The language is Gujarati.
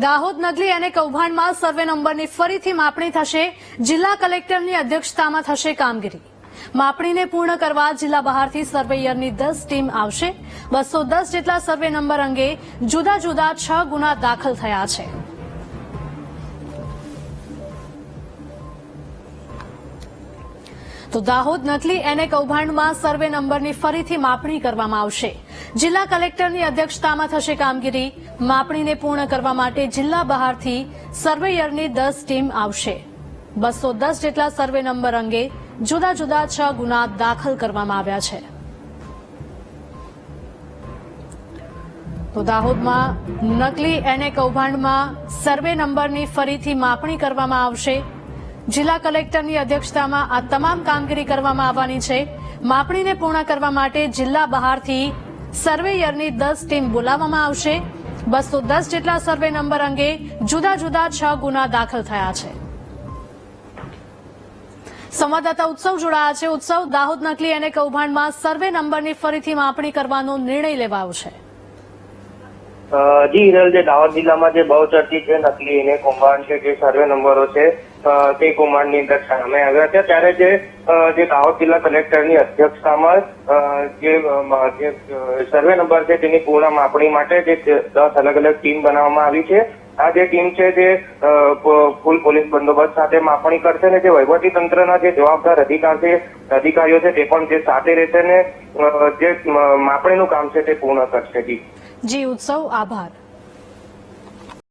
દાહોદ નગલી અને કૌભાંડમાં સર્વે નંબરની ફરીથી માપણી થશે. જિલ્લા કલેક્ટરની અધ્યક્ષતામાં થશે કામગીરી. માપણીને પૂર્ણ કરવા જિલ્લા બહારથી સર્વેયરની દસ ટીમ આવશે. બસો દસ જેટલા સર્વે નંબર અંગે જુદા જુદા છ ગુના દાખલ થયા છે. તો દાહોદ નકલી એને કૌભાંડમાં સર્વે નંબરની ફરીથી માપણી કરવામાં આવશે. જિલ્લા કલેક્ટરની અધ્યક્ષતામાં થશે કામગીરી. માપણીને પૂર્ણ કરવા માટે જિલ્લા બહારથી સર્વેયરની દસ ટીમ આવશે. બસો દસ જેટલા સર્વે નંબર અંગે જુદા જુદા છ ગુના દાખલ કરવામાં આવ્યા છે. તો દાહોદમાં નકલી એને કૌભાંડમાં સર્વે નંબરની ફરીથી માપણી કરવામાં આવશે. જિલ્લા કલેક્ટરની અધ્યક્ષતામાં આ તમામ કામગીરી કરવામાં આવવાની છે. માપણીને પૂર્ણ કરવા માટે જિલ્લા બહારથી સર્વેયરની દસ ટીમ બોલાવવામાં આવશે. બસો દસ જેટલા સર્વે નંબર અંગે જુદા જુદા છ ગુના દાખલ થયા છે. સંવાદદાતા ઉત્સવ જોડાયા છે. ઉત્સવ દાહોદ નકલી અને કૌભાંડમાં સર્વે નંબરની ફરીથી માપણી કરવાનો નિર્ણય લેવાયો છે. જી, હિરલ, જે દાહોદ જિલ્લામાં જે બહુચર્ચિત છે, નકલી અને કૌભાંડ છે, જે સર્વે નંબરો છે તે કૌભાંડની અંદર સામે આવ્યા છે. ત્યારે જે જે દાહોદ જિલ્લા કલેક્ટરની અધ્યક્ષતામાં જે સર્વે નંબર છે તેની પૂર્ણ માપણી માટે જે દસ અલગ અલગ ટીમ બનાવવામાં આવી છે. આ જે ટીમ છે તે ફૂલ પોલીસ બંદોબસ્ત સાથે માપણી કરશે અને જે વહીવટી તંત્રના જે જવાબદાર અધિકાર છે, અધિકારીઓ છે તે પણ જે સાથે રહેશે ને જે માપણીનું કામ છે તે પૂર્ણ કરશે. જી, ઉત્સવ, આભાર.